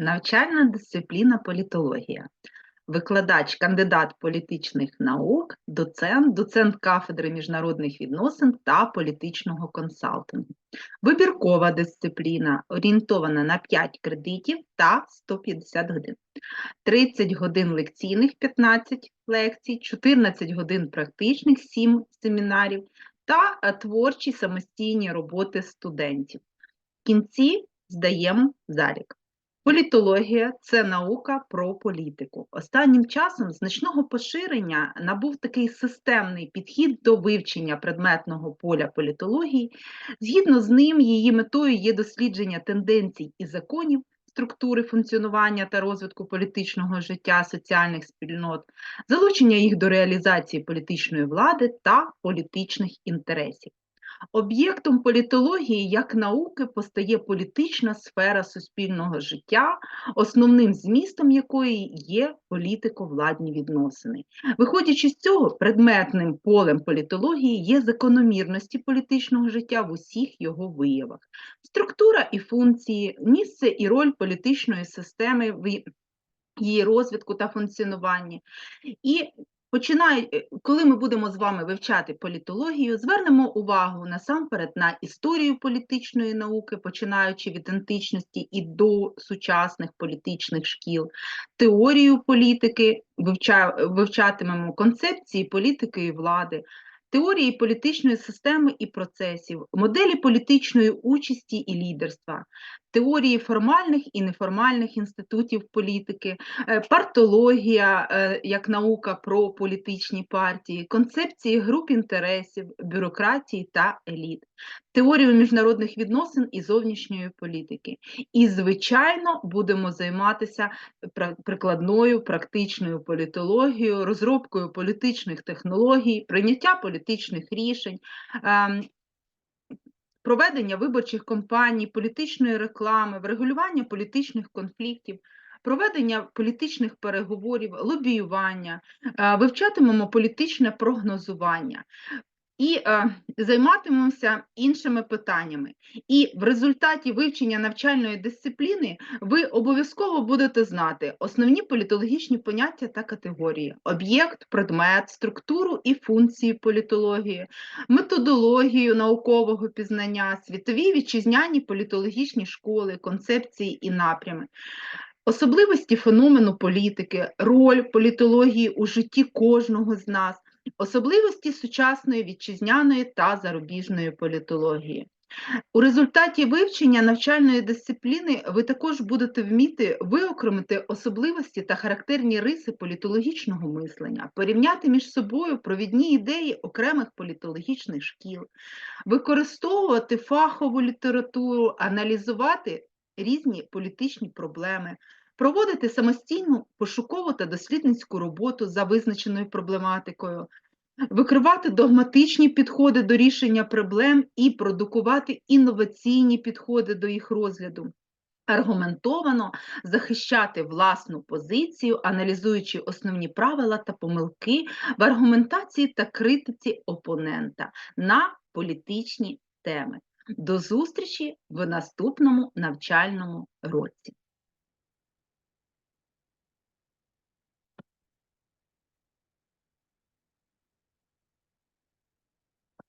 Навчальна дисципліна політологія. Викладач, кандидат політичних наук, доцент, доцент кафедри міжнародних відносин та політичного консалтингу. Вибіркова дисципліна орієнтована на 5 кредитів та 150 годин. 30 годин лекційних 15 лекцій, 14 годин практичних 7 семінарів та е, творчі самостійні роботи студентів. В кінці здаємо залік. Політологія це наука про політику. Останнім часом значного поширення набув такий системний підхід до вивчення предметного поля політології. Згідно з ним, її метою є дослідження тенденцій і законів, структури функціонування та розвитку політичного життя соціальних спільнот, залучення їх до реалізації політичної влади та політичних інтересів. Об'єктом політології як науки постає політична сфера суспільного життя, основним змістом якої є політико-владні відносини. Виходячи з цього, предметним полем політології є закономірності політичного життя в усіх його виявах, структура і функції, місце і роль політичної системи в її розвитку та функціонуванні. І Починає, е, коли ми будемо з вами вивчати політологію, звернемо увагу насамперед на історію політичної науки, починаючи від античності і до сучасних політичних шкіл, теорію політики, вивча, вивчатимемо концепції політики і влади, теорії політичної системи і процесів, моделі політичної участі і лідерства, теорії формальних і неформальних інститутів політики, е, партологія е, як наука про політичні партії, концепції груп інтересів, бюрократії та еліт, теорію міжнародних відносин і зовнішньої політики. І, звичайно, будемо займатися прикладною практичною політологією, розробкою політичних технологій, прийняття політичних рішень. Проведення виборчих кампаній, політичної реклами, врегулювання політичних конфліктів, проведення політичних переговорів, лобіювання, е, вивчатимемо політичне прогнозування і е, займатимемося іншими питаннями. І в результаті вивчення навчальної дисципліни ви обов'язково будете знати основні політологічні поняття та категорії: об'єкт, предмет, структуру і функції політології, методологію наукового пізнання, світові вітчизняні політологічні школи, концепції і напрями. Особливості феномену політики, роль політології у житті кожного з нас, особливості сучасної вітчизняної та зарубіжної політології. У результаті вивчення навчальної дисципліни ви також будете вміти виокремити особливості та характерні риси політологічного мислення, порівняти між собою провідні ідеї окремих політологічних шкіл, використовувати фахову літературу, аналізувати різні політичні проблеми, проводити самостійну пошукову та дослідницьку роботу за визначеною проблематикою, викривати догматичні підходи до рішення проблем і продукувати інноваційні підходи до їх розгляду. Аргументовано захищати власну позицію, аналізуючи основні правила та помилки в аргументації та критиці опонента на політичні теми. До зустрічі в наступному навчальному році.